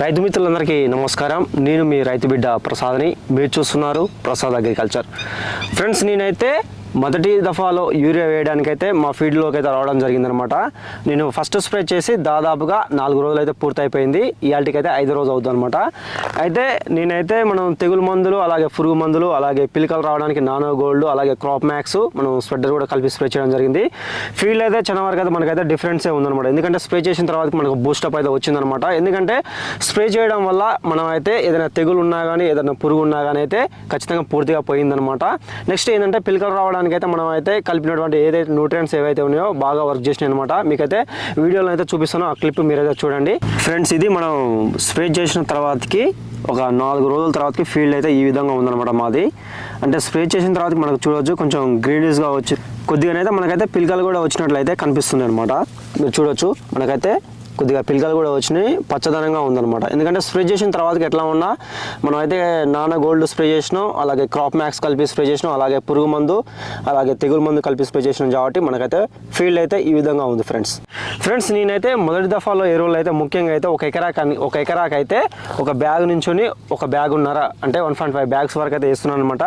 రైతు మిత్రులందరికీ నమస్కారం. నేను మీ రైతు బిడ్డ ప్రసాద్ని. మీరు చూస్తున్నారు ప్రసాద్ అగ్రికల్చర్. ఫ్రెండ్స్ నేనైతే మొదటి దఫాలో యూరియా వేయడానికైతే మా ఫీల్డ్లోకి అయితే రావడం జరిగిందనమాట. నేను ఫస్ట్ స్ప్రే చేసి దాదాపుగా నాలుగు రోజులు అయితే పూర్తయిపోయింది. ఇవాళకి అయితే ఐదు రోజు అవుతుంది అనమాట అయితే నేనైతే మనం తెగులు మందులు అలాగే పురుగు మందులు అలాగే పిలికలు రావడానికి నానో గోల్డ్ అలాగే క్రాప్ మ్యాక్స్ మనం స్వెటర్ కూడా కలిపి స్ప్రే చేయడం జరిగింది. ఫీల్డ్ అయితే చాలా వరకు అయితే మనకైతే డిఫరెన్సే ఉందన్నమాట ఎందుకంటే స్ప్రే చేసిన తర్వాత మనకు బూస్టప్ అయితే వచ్చిందనమాట. ఎందుకంటే స్ప్రే చేయడం వల్ల మనం అయితే ఏదైనా తెగులు ఉన్నా కానీ ఏదైనా పురుగు ఉన్నా కానీ అయితే ఖచ్చితంగా పూర్తిగా పోయిందనమాట. నెక్స్ట్ ఏంటంటే పిలికలు రావడానికి అయితే మనం అయితే కలిపినటువంటి ఏదైతే న్యూట్రియన్స్ ఏవైతే ఉన్నాయో బాగా వర్క్ చేసినాయి అనమాట మీకైతే వీడియోలో అయితే చూపిస్తాను ఆ క్లిప్ మీరైతే చూడండి. ఫ్రెండ్స్ ఇది మనం స్ప్రే చేసిన తర్వాతకి ఒక నాలుగు రోజుల తర్వాతకి ఫీల్డ్ అయితే ఈ విధంగా ఉందన్నమాట మాది. అంటే స్ప్రే చేసిన తర్వాత మనకు చూడవచ్చు కొంచెం గ్రీనీస్గా వచ్చి కొద్దిగానైతే మనకైతే పిలకలు కూడా వచ్చినట్లయితే కనిపిస్తుంది అనమాట మీరు చూడొచ్చు మనకైతే కొద్దిగా పిలకలు కూడా వచ్చినాయి పచ్చదనంగా ఉందన్నమాట. ఎందుకంటే స్ప్రే చేసిన తర్వాత ఎట్లా ఉన్నా మనం అయితే నాన్న గోల్డ్ స్ప్రే చేసినాం అలాగే క్రాప్ మ్యాక్స్ కలిపి స్ప్రే చేసినాం అలాగే పురుగు మందు అలాగే తెగులు మందు కలిపి స్ప్రే చేసినాం కాబట్టి మనకైతే ఫీల్డ్ అయితే ఈ విధంగా ఉంది ఫ్రెండ్స్ ఫ్రెండ్స్ నేనైతే మొదటి దఫాలో ఎరువులు అయితే ముఖ్యంగా అయితే ఒక ఎకరాకి ఒక ఎకరాకి అయితే ఒక బ్యాగ్ నుంచి ఒక బ్యాగ్ ఉన్నారా అంటే వన్ పాయింట్ ఫైవ్ బ్యాగ్స్ వరకు అయితే వేస్తున్నాను అనమాట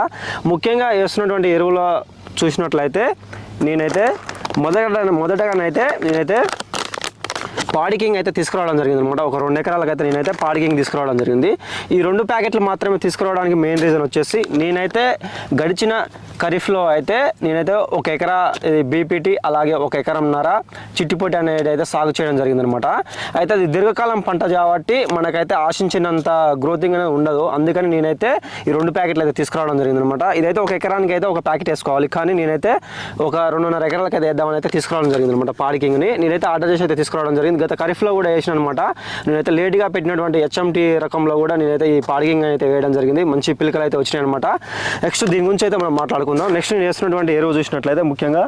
ముఖ్యంగా వేస్తున్నటువంటి ఎరువులు చూసినట్లయితే నేనైతే మొదట మొదటగానైతే నేనైతే పాడికింగ్ అయితే తీసుకురావడం జరిగింది అనమాట. ఒక రెండు ఎకరాలకు అయితే నేనైతే పాడికింగ్ తీసుకురావడం జరిగింది. ఈ రెండు ప్యాకెట్లు మాత్రమే తీసుకురావడానికి మెయిన్ రీజన్ వచ్చేసి నేనైతే గడిచిన ఖరీఫ్లో అయితే నేనైతే ఒక ఎకరా బీపీటీ అలాగే ఒక ఎకరంన్నర చిట్టిపొట్టి అనేది అయితే సాగు చేయడం జరిగిందనమాట అయితే అది దీర్ఘకాలం పంట కాబట్టి మనకైతే ఆశించినంత గ్రోతింగ్ అనేది ఉండదు. అందుకని నేనైతే ఈ రెండు ప్యాకెట్లు అయితే తీసుకురావడం జరిగిందనమాట ఇదైతే ఒక ఎకరానికి అయితే ఒక ప్యాకెట్ వేసుకోవాలి. కానీ నేనైతే ఒక రెండున్నర ఎకరాలకి అయితే వేద్దామని అయితే తీసుకురావడం జరిగింది అనమాట పాడికింగ్ని. నేనైతే ఆర్డర్ చేసి అయితే తీసుకురావడం జరిగింది. గత ఖరీఫ్లో కూడా వేసిన అనమాట నేనైతే లేట్గా పెట్టినటువంటి హెచ్ఎంటీ రకంలో కూడా నేనైతే ఈ పార్కింగ్ అయితే వేయడం జరిగింది. మంచి పిల్లకలు అయితే వచ్చినాయి అనమాట నెక్స్ట్ దీని గురించి అయితే మనం మాట్లాడుకుందాం. నెక్స్ట్ నేను వేస్తున్నటువంటి ఎరువు చూసినట్లయితే ముఖ్యంగా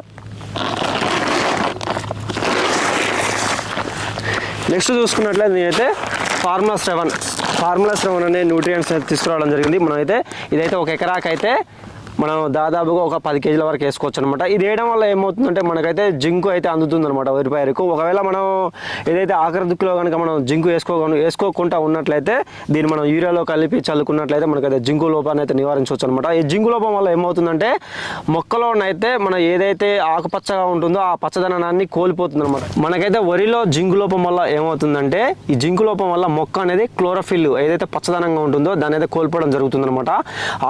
నెక్స్ట్ చూసుకున్నట్లయితే నేనైతే ఫార్ములా సెవెన్ ఫార్ములా సెవెన్ అనే న్యూట్రియంట్స్ అయితే తీసుకురావడం జరిగింది. మనం అయితే ఇదైతే ఒక ఎకరాకైతే మనం దాదాపుగా ఒక పది కేజీల వరకు వేసుకోవచ్చు అనమాట ఇది వేయడం వల్ల ఏమవుతుందంటే మనకైతే జింకు అయితే అందుతుంది అనమాట వరి పైరుకు ఒకవేళ మనం ఏదైతే ఆఖరి దిక్కులో కనుక మనం జింకు వేసుకో వేసుకోకుండా ఉన్నట్లయితే దీన్ని మనం యూరియాలో కలిపి చల్లుకున్నట్లయితే మనకైతే జింకు లోపాన్ని అయితే నివారించవచ్చు అనమాట ఈ జింకు లోపం వల్ల ఏమవుతుందంటే మొక్కలోనైతే మనం ఏదైతే ఆకుపచ్చగా ఉంటుందో ఆ పచ్చదనాన్ని కోల్పోతుంది అనమాట మనకైతే వరిలో జింకు లోపం వల్ల ఏమవుతుందంటే ఈ జింకు లోపం వల్ల మొక్క అనేది క్లోరోఫిల్ ఏదైతే పచ్చదనంగా ఉంటుందో దాని అయితే కోల్పోవడం జరుగుతుంది అనమాట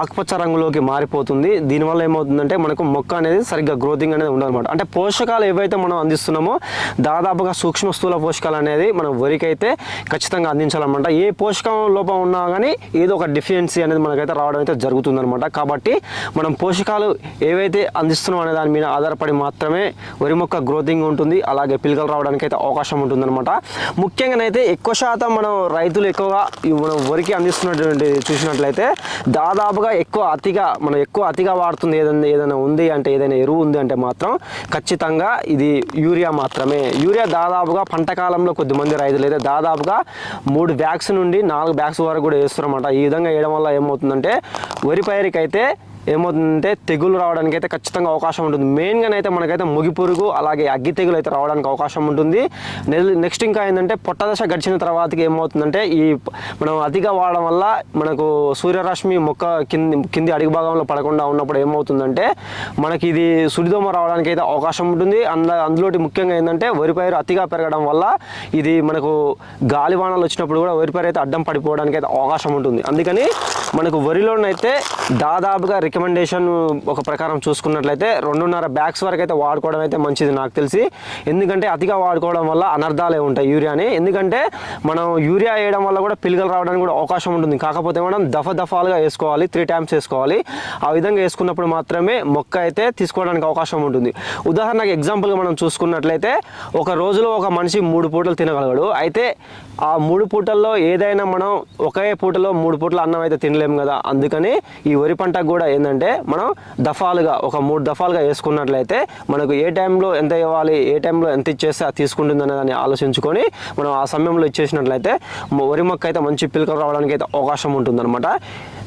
ఆకుపచ్చ రంగులోకి మారిపోతుంది. దీనివల్ల ఏమవుతుందంటే మనకు మొక్క అనేది సరిగ్గా గ్రోతింగ్ అనేది ఉండదన్నమాట. అంటే పోషకాలు ఏవైతే మనం అందిస్తున్నామో దాదాపుగా సూక్ష్మ స్థూల పోషకాలు అనేది మనం వరికైతే ఖచ్చితంగా అందించాలన్నమాట. ఏ పోషకం లోపం ఉన్నా కానీ ఏదో ఒక డిఫిషియన్సీ అనేది మనకైతే రావడం అయితే జరుగుతుందనమాట కాబట్టి మనం పోషకాలు ఏవైతే అందిస్తున్నాం అనే దాని మీద ఆధారపడి మాత్రమే వరి మొక్క గ్రోతింగ్ ఉంటుంది. అలాగే పిలకలు రావడానికి అయితే అవకాశం ఉంటుందన్నమాట. ముఖ్యంగానైతే ఎక్కువ శాతం మనం రైతులు ఎక్కువగా మనం వరికి అందిస్తున్నటువంటి చూసినట్లయితే దాదాపుగా ఎక్కువ అతిగా మనం ఎక్కువ అతిగా వాడుతుంది ఏదైనా ఏదైనా ఉంది అంటే ఏదైనా ఎరువు ఉంది అంటే మాత్రం ఖచ్చితంగా ఇది యూరియా మాత్రమే. యూరియా దాదాపుగా పంట కాలంలో కొద్దిమంది రైతులు అయితే దాదాపుగా మూడు బ్యాగ్స్ నుండి నాలుగు బ్యాగ్స్ వరకు కూడా వేస్తున్నారన్నమాట. ఈ విధంగా వేయడం వల్ల ఏమవుతుందంటే వరి పైరుకైతే ఏమవుతుందంటే తెగులు రావడానికి అయితే ఖచ్చితంగా అవకాశం ఉంటుంది. మెయిన్గా అయితే మనకైతే ముగి పురుగు అలాగే అగ్గి తెగులు అయితే రావడానికి అవకాశం ఉంటుంది. నెక్స్ట్ ఇంకా ఏంటంటే పొట్ట దశ గడిచిన తర్వాతకి ఏమవుతుందంటే ఈ మనం అతిగా వాడడం వల్ల మనకు సూర్యరశ్మి మొక్క కింది కింది అడుగు భాగంలో పడకుండా ఉన్నప్పుడు ఏమవుతుందంటే మనకి ఇది సుడిదోమ రావడానికి అయితే అవకాశం ఉంటుంది. అంద అందులోటి ముఖ్యంగా ఏంటంటే వరి పైరు అతిగా పెరగడం వల్ల ఇది మనకు గాలివానాలు వచ్చినప్పుడు కూడా వరి పైరు అయితే అడ్డం పడిపోవడానికి అయితే అవకాశం ఉంటుంది. అందుకని మనకు వరిలోనైతే దాదాపుగా రికమెండేషన్ ఒక ప్రకారం చూసుకున్నట్లయితే రెండున్నర బ్యాగ్స్ వరకు అయితే వాడుకోవడం అయితే మంచిది నాకు తెలిసి. ఎందుకంటే అతిగా వాడుకోవడం వల్ల అనర్థాలే ఉంటాయి యూరియాని. ఎందుకంటే మనం యూరియా వేయడం వల్ల కూడా పిల్లలు రావడానికి కూడా అవకాశం ఉంటుంది. కాకపోతే మనం దఫ దఫాలుగా వేసుకోవాలి త్రీ టైమ్స్ వేసుకోవాలి. ఆ విధంగా వేసుకున్నప్పుడు మాత్రమే మొక్క అయితే తీసుకోవడానికి అవకాశం ఉంటుంది. ఉదాహరణకు ఎగ్జాంపుల్గా మనం చూసుకున్నట్లయితే ఒక రోజులో ఒక మనిషి మూడు పూటలు తినగలడు అయితే ఆ మూడు పూటల్లో ఏదైనా మనం ఒకే పూటలో మూడు పూటల అన్నం అయితే తినలేము కదా. అందుకని ఈ వరి పంటకు కూడా ఏంటంటే మనం దఫాలుగా ఒక మూడు దఫాలుగా వేసుకున్నట్లయితే మనకు ఏ టైంలో ఎంత ఇవ్వాలి ఏ టైంలో ఎంత ఇచ్చేస్తే అది తీసుకుంటుంది అనే దాన్ని ఆలోచించుకొని మనం ఆ సమయంలో ఇచ్చేసినట్లయితే వరి మొక్క అయితే మంచి పిలకలు రావడానికి అయితే అవకాశం ఉంటుందన్నమాట.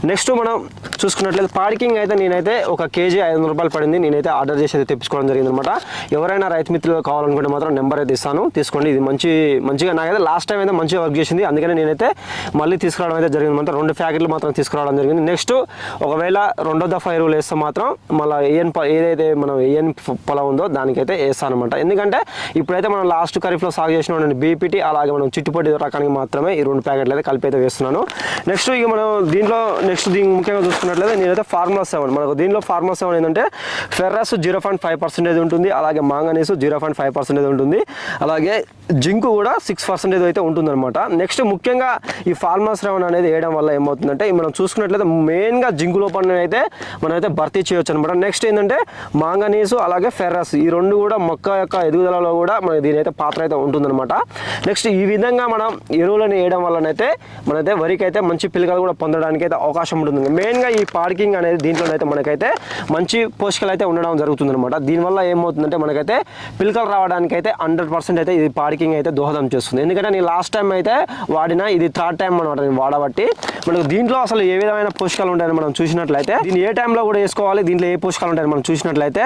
నెక్స్ట్ మనం చూసుకున్నట్లయితే పార్కింగ్ అయితే నేనైతే ఒక కేజీ ఐదు వందల రూపాయలు పడింది. నేనైతే ఆర్డర్ చేసి అయితే తెప్పించుకోవడం జరిగింది అనమాట ఎవరైనా రైతు మిత్రులు కావాలనుకుంటే మాత్రం నెంబర్ అయితే ఇస్తాను. తీసుకోండి. ఇది మంచి మంచిగా నాకైతే లాస్ట్ టైం అయితే మంచిగా వర్క్ చేసింది. అందుకనే నేనైతే మళ్ళీ తీసుకురావడం అయితే జరిగింది అనమాట. రెండు ప్యాకెట్లు మాత్రం తీసుకురావడం జరిగింది. నెక్స్ట్ ఒకవేళ రెండో దఫా ఎరువులు వేస్తే మాత్రం మళ్ళీ ఏఎన్ ఏదైతే మనం ఏఎన్ పొలం ఉందో దానికైతే వేస్తాను అనమాట. ఎందుకంటే ఇప్పుడైతే మనం లాస్ట్ ఖరీఫ్లో సాగు చేసిన బీపీటీ అలాగే మనం చిట్టుపట్టి రకానికి మాత్రమే ఈ రెండు ప్యాకెట్లు అయితే కలిపి అయితే వేస్తున్నాను. నెక్స్ట్ ఇక మనం దీంట్లో నెక్స్ట్ దీని ముఖ్యంగా చూసుకున్నట్లయితే నేనైతే ఫార్ములా సెవెన్. మనకు దీనిలో ఫార్ములా సెవెన్ ఏంటంటే ferrous zero point five percentage ఉంటుంది అలాగే manganese zero point five percentage ఉంటుంది అలాగే జింకు కూడా సిక్స్ పర్సెంటేజ్ అయితే ఉంటుందన్నమాట. నెక్స్ట్ ముఖ్యంగా ఈ ఫార్ములా సెవెన్ అనేది వేయడం వల్ల ఏమవుతుందంటే మనం చూసుకున్నట్లయితే మెయిన్గా జింకు లోపల అయితే మనమైతే భర్తీ చేయొచ్చు అనమాట నెక్స్ట్ ఏంటంటే మాంగనీసు అలాగే ఫెర్రస్ ఈ రెండు కూడా మొక్క యొక్క ఎదుగుదలలో కూడా మనకి దీని అయితే పాత్ర అయితే ఉంటుందన్నమాట. నెక్స్ట్ ఈ విధంగా మనం ఎరువులను వేయడం వల్లనైతే మనైతే వరికి అయితే మంచి పిల్లలు కూడా పొందడానికి అయితే అవకాశం అవకాశం ఉంటుంది. మెయిన్గా ఈ పార్కింగ్ అనేది దీంట్లోనైతే మనకైతే మంచి పోషకాలు అయితే ఉండడం జరుగుతుంది అనమాట దీనివల్ల ఏమవుతుందంటే మనకైతే పిల్లకలు రావడానికి అయితే హండ్రెడ్ పర్సెంట్ అయితే ఇది పార్కింగ్ అయితే దోహదం చేస్తుంది. ఎందుకంటే నేను లాస్ట్ టైం అయితే వాడిన ఇది థర్డ్ టైం అనమాట నేను వాడబట్టి. మనకు దీంట్లో అసలు ఏ విధమైన పోషకాలు ఉంటాయని మనం చూసినట్లయితే దీన్ని ఏ టైంలో కూడా వేసుకోవాలి దీంట్లో ఏ పోషకాలు ఉంటాయని మనం చూసినట్లయితే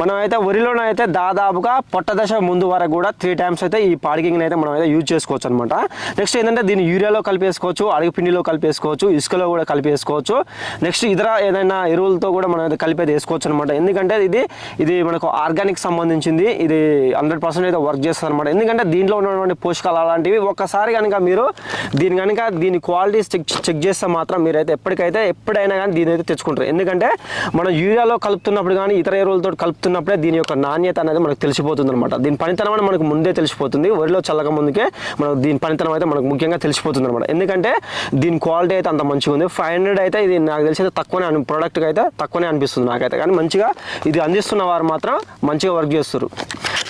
మనం అయితే వరిలోనే అయితే దాదాపుగా పొట్టదశ ముందు వరకు కూడా త్రీ టైమ్స్ అయితే ఈ పార్కింగ్ని అయితే మనం అయితే యూజ్ చేసుకోవచ్చు అనమాట నెక్స్ట్ ఏంటంటే దీన్ని యూరియాలో కలిపేసుకోవచ్చు అడుగు పిండిలో కలిపేసుకోవచ్చు ఇసుకలో కూడా కలిపేసుకోవచ్చు. నెక్స్ట్ ఇతర ఏదైనా ఎరువులతో కూడా మనం కలిపి అయితే వేసుకోవచ్చు అనమాట ఎందుకంటే ఇది ఇది మనకు ఆర్గానిక్ సంబంధించింది. ఇది హండ్రెడ్ పర్సెంట్ అయితే వర్క్ చేస్తుంది అనమాట ఎందుకంటే దీంట్లో ఉన్నటువంటి పోషకాలు అలాంటివి ఒక్కసారి కనుక మీరు దీని కనుక దీని క్వాలిటీ చెక్ చెక్ చేస్తే మాత్రం మీరైతే ఎప్పటికైతే ఎప్పుడైనా కానీ దీని అయితే తెచ్చుకుంటారు. ఎందుకంటే మనం యూరియాలో కలుపుతున్నప్పుడు కానీ ఇతర ఎరువులతో కలుపుతున్నప్పుడే దీని యొక్క నాణ్యత అనేది మనకు తెలిసిపోతుంది అనమాట దీని పనితనం అనేది మనకు ముందే తెలిసిపోతుంది. వరిలో చల్లక ముందుకే మనకు దీని పనితనం అయితే మనకు ముఖ్యంగా తెలిసిపోతుంది అనమాట ఎందుకంటే దీని క్వాలిటీ అయితే అంత మంచిగా ఉంది ఫైవ్ హండ్రెడ్ అయితే ఇది నాకు తెలిసి అయితే తక్కువనే అను ప్రోడక్ట్కి అయితే తక్కువనే అనిపిస్తుంది నాకైతే. కానీ మంచిగా ఇది అందిస్తున్న వారు మాత్రం మంచిగా వర్క్ చేస్తారు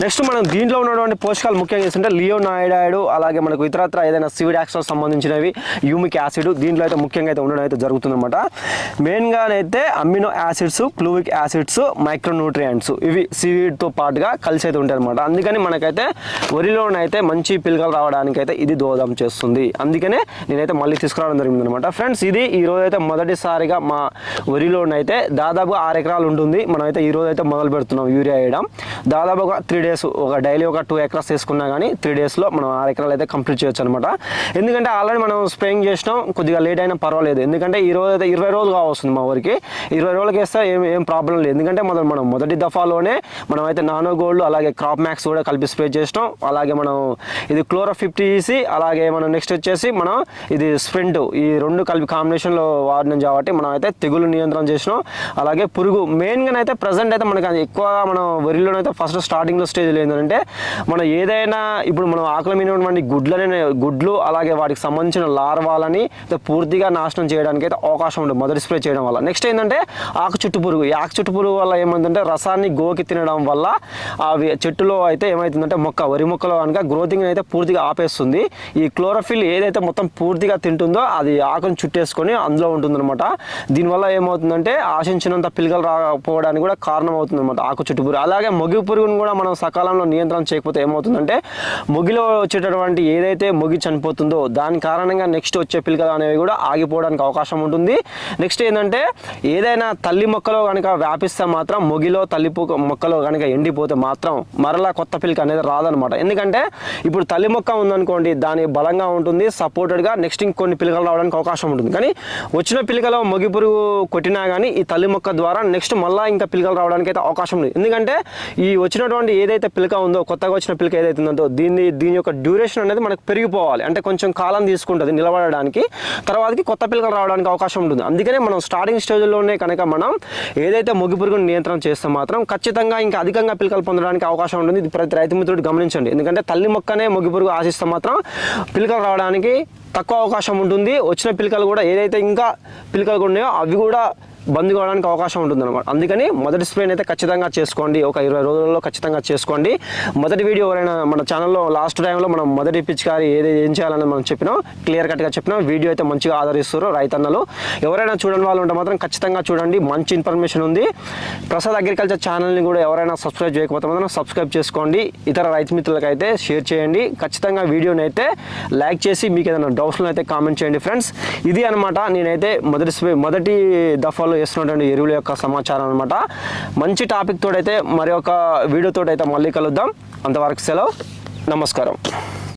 నెక్స్ట్ మనం దీంట్లో ఉన్నటువంటి పోషకాలు ముఖ్యంగా ఏంటంటే లియోనాయిడాయిడ్ అలాగే మనకు ఇతరత్ర ఏదైనా సివిడ్ యాక్సన్ సంబంధించినవి యూమిక్ యాసిడ్ దీంట్లో అయితే ముఖ్యంగా అయితే ఉండడం అయితే జరుగుతుంది అనమాట మెయిన్గా అయితే amino acids fulvic acids micronutrients ఇవి సివిడ్తో పాటుగా కలిసి అయితే ఉంటాయి అనమాట అందుకని మనకైతే వరిలోనైతే మంచి పిలకలు రావడానికి అయితే ఇది దోహదం చేస్తుంది. అందుకనే నేనైతే మళ్ళీ తీసుకురావడం జరిగింది అనమాట ఫ్రెండ్స్ ఇది ఈ రోజు అయితే మొదటిసారిగా మా వరిలోనైతే దాదాపు ఆరు ఎకరాలు ఉంటుంది. మనం అయితే ఈ రోజు అయితే మొదలు పెడుతున్నాం యూరియా వేయడం. దాదాపు త్రీ డేస్ ఒక డైలీ ఒక టూ ఎకరాస్ వేసుకున్నా కానీ త్రీ డేస్లో మనం ఆరు ఎకరాలు అయితే కంప్లీట్ చేయొచ్చు అనమాట ఎందుకంటే ఆల్రెడీ మనం స్ప్రేయింగ్ చేసినాం కొద్దిగా లేట్ అయినా పర్వాలేదు. ఎందుకంటే ఈ రోజు అయితే ఇరవై రోజులు కావస్తుంది మా ఊరికి. ఇరవై రోజులకి వేస్తే ఏం ఏం ప్రాబ్లం లేదు. ఎందుకంటే మనం మనం మొదటి దఫాలోనే మనం అయితే నానో గోల్డ్ అలాగే క్రాప్ మ్యాక్స్ కూడా కలిపి స్ప్రే చేసినాం. అలాగే మనం ఇది క్లోరో ఫిఫ్టీ ఈసి అలాగే మనం నెక్స్ట్ వచ్చేసి మనం ఇది స్ప్రింట్ ఈ రెండు కలిపి కాంబినేషన్లో వాడినాం కాబట్టి మనం అయితే తెగులు నియంత్రణ చేసినాం. అలాగే పురుగు మెయిన్గా అయితే ప్రజెంట్ అయితే మనకి ఎక్కువ ఎక్కువగా మనం వరిలోనైతే ఫస్ట్ స్టార్టింగ్లో స్టేజ్లో ఏంటంటే మనం ఏదైనా ఇప్పుడు మనం ఆకలి మీద ఉన్నటువంటి గుడ్లనే గుడ్లు అలాగే వాటికి సంబంధించిన లార్వాలని పూర్తిగా నాశనం చేయడానికి అయితే అవకాశం ఉంటుంది. మొదటి స్ప్రే చేయడం వల్ల. నెక్స్ట్ ఏంటంటే ఆకు చుట్టు పురుగు. ఈ ఆకు చుట్టు పురుగు వల్ల ఏమైందంటే రసాన్ని గోకి తినడం వల్ల అవి చెట్టులో అయితే ఏమవుతుందంటే మొక్క వరి మొక్కలో కనుక గ్రోతింగ్ అయితే పూర్తిగా ఆపేస్తుంది. ఈ క్లోరోఫిల్ ఏదైతే మొత్తం పూర్తిగా తింటుందో అది ఆకును చుట్టేసుకొని అందులో ఉంటుందన్నమాట. దీనివల్ల ఏమవుతుందంటే ఆశించినంత పిల్లలు రాకపోవడానికి కూడా కారణం అవుతుంది అనమాట ఆకు చుట్టు పురుగు. అలాగే మొగి పురుగును కూడా మనం సకాలంలో నియంత్రణ చేయకపోతే ఏమవుతుందంటే మొగిలో వచ్చేటటువంటి ఏదైతే మొగి చనిపోతుందో దాని కారణంగా నెక్స్ట్ వచ్చే పిలకలు అనేవి కూడా ఆగిపోవడానికి అవకాశం ఉంటుంది. నెక్స్ట్ ఏంటంటే ఏదైనా తల్లి మొక్కలో కనుక వ్యాపిస్తే మాత్రం మొగిలో తల్లి మొక్కలో కనుక ఎండిపోతే మాత్రం మరలా కొత్త పిల్లక అనేది రాదనమాట ఎందుకంటే ఇప్పుడు తల్లి మొక్క ఉందనుకోండి దాని బలంగా ఉంటుంది సపోర్టెడ్గా నెక్స్ట్ ఇంకొన్ని పిల్లకలు రావడానికి అవకాశం ఉంటుంది. కానీ వచ్చిన పిల్లకలో మొగి పురుగు కొట్టినా కానీ ఈ తల్లి మొక్క ద్వారా నెక్స్ట్ మళ్ళీ ఇంకా పిల్లకలు రావడానికి అయితే అవకాశం ఉంది. ఎందుకంటే ఈ వచ్చినటువంటి ఏదైతే ఏదైతే పిలక ఉందో కొత్తగా వచ్చిన పిలక ఏదైతే ఉందో దీన్ని దీని యొక్క డ్యూరేషన్ అనేది మనకు పెరిగిపోవాలి. అంటే కొంచెం కాలం తీసుకుంటుంది నిలబడడానికి. తర్వాతకి కొత్త పిలకలు రావడానికి అవకాశం ఉంటుంది. అందుకనే మనం స్టార్టింగ్ స్టేజ్లోనే కనుక మనం ఏదైతే మొగ్గు పురుగును నియంత్రణ చేస్తే మాత్రం ఖచ్చితంగా ఇంకా అధికంగా పిలకలు పొందడానికి అవకాశం ఉంటుంది. ఇది ప్రతి రైతు మిత్రుడు గమనించండి. ఎందుకంటే తల్లి మొక్కనే మొగ్గు పురుగు ఆశిస్తే మాత్రం పిలకలు రావడానికి తక్కువ అవకాశం ఉంటుంది. వచ్చిన పిలకలు కూడా ఏదైతే ఇంకా పిలకలు ఉన్నాయో అవి కూడా బంద్ కావడానికి అవకాశం ఉంటుంది అనమాట అందుకని మొదటి స్ప్రేని అయితే ఖచ్చితంగా చేసుకోండి. ఒక ఇరవై రోజుల్లో ఖచ్చితంగా చేసుకోండి. మొదటి వీడియో ఎవరైనా మన ఛానల్లో లాస్ట్ టైంలో మనం మొదటి పిచ్చికారి ఏది ఏం చేయాలని మనం చెప్పినాం. క్లియర్ కట్గా చెప్పినాం. వీడియో అయితే మంచిగా ఆదరిస్తారు రైతన్నలు. ఎవరైనా చూడని వాళ్ళు ఉంటే మాత్రం ఖచ్చితంగా చూడండి. మంచి ఇన్ఫర్మేషన్ ఉంది. ప్రసాద్ అగ్రికల్చర్ ఛానల్ని కూడా ఎవరైనా సబ్స్క్రైబ్ చేయకపోతే మాత్రం సబ్స్క్రైబ్ చేసుకోండి. ఇతర రైతు మిత్రులకైతే షేర్ చేయండి. ఖచ్చితంగా వీడియోని అయితే లైక్ చేసి మీకు ఏదైనా డౌట్స్లో అయితే కామెంట్ చేయండి ఫ్రెండ్స్ ఇది అనమాట నేనైతే మొదటి మొదటి దఫాలో వేస్తున్నటువంటి ఎరువుల యొక్క సమాచారం అనమాట మంచి టాపిక్ తోడైతే మరి ఒక వీడియోతో అయితే మళ్ళీ కలుద్దాం. అంతవరకు సెలవు. నమస్కారం.